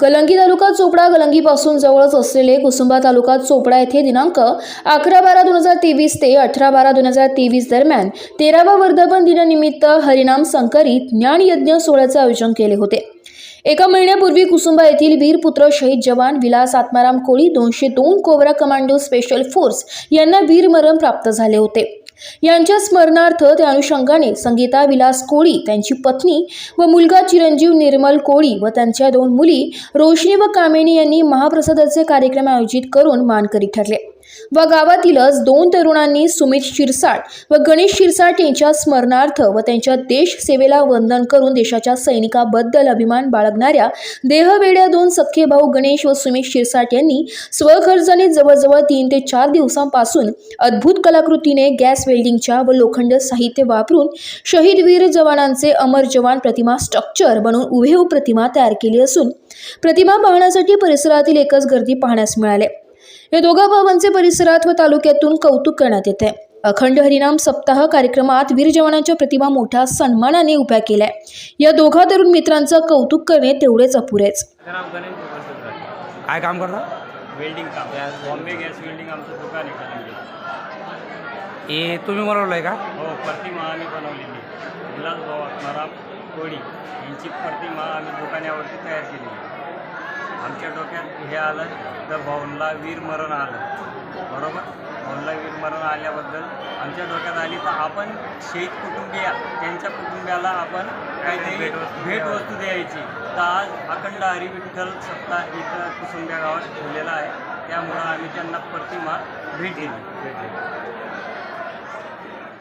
गलंगी तालुका चोपडा गलंगीपासून जवळच असलेले कुसुंबा तालुका चोपडा येथे दिनांक अकरा बारा दोन हजार तेवीस ते अठरा बारा दोन हजार तेवीस दरम्यान तेरावा वर्धापन दिनानिमित्त हरिनाम संकरित ज्ञानयज्ञ सोहळ्याचे आयोजन केले होते. एका महिन्यापूर्वी कुसुंबा येथील वीरपुत्र शहीद जवान विलास आत्माराम कोळी दोनशे दोन कोबरा कमांडो स्पेशल फोर्स यांना वीरमरण प्राप्त झाले होते. यांच्या स्मरणार्थ त्या अनुषंगाने संगीता विलास कोळी त्यांची पत्नी व मुलगा चिरंजीव निर्मल कोळी व त्यांच्या दोन मुली रोशनी व कामिनी यांनी महाप्रसादाचे कार्यक्रम आयोजित करून मानकरी ठरले. व गावातीलच दोन तरुणांनी सुमित शिरसाट व गणेश शिरसाट यांच्या स्मरणार्थ व त्यांच्या देश सेवेला वंदन करून देशाच्या सैनिकाबद्दल अभिमान बाळगणाऱ्या देहवेड्या दोन सख्खे भाऊ गणेश व सुमित शिरसाट यांनी स्वखर्जाने जवळजवळ तीन ते चार दिवसांपासून अद्भुत कलाकृतीने गॅस वेल्डिंगच्या व लोखंड साहित्य वापरून शहीद वीर जवानांचे अमर जवान प्रतिमा स्ट्रक्चर बनवून उभेऊब प्रतिमा तयार केली असून प्रतिमा पाहण्यासाठी परिसरातील एकच गर्दी पाहण्यास मिळाले. या दोघा भावांचे परिसरात व तालुक्यातून कौतुक करण्यात येते अखंड हरिनाम सप्ताह कार्यक्रमात वीर जवानांच्या प्रतिमा मोठ्या सन्मानाने उभ्या केल्या. या दोघा तरुण मित्रांचं कौतुक करणे तेवढेच अपुरेच. काय काम करता? वेल्डिंग काम. बॉम्बे गॅस वेल्डिंग आमचं दुकान आहे हे तुम्ही बनवलं आहे का? हो प्रतिमा आम्ही बनवलेली. विलास भाऊ आत्माराम कोळी यांची प्रतिमा आम्ही दुकानावरती तयार केलेली आमच्या डोक्यात हे आलं तर भाऊंला वीर मरण आलं. बरोबर? भाऊंला वीर मरण आल्याबद्दल आमच्या डोक्यात आली तर आपण शहीद कुटुंबीय. त्यांच्या कुटुंबियाला आपण काहीतरी भेटवस्तू द्यायची. तर आज अखंड हरी विठ्ठल सप्ताह इथं कुसुंब्या गावात ठेवलेला आहे. त्यामुळं आम्ही त्यांना प्रतिमा भेट दिली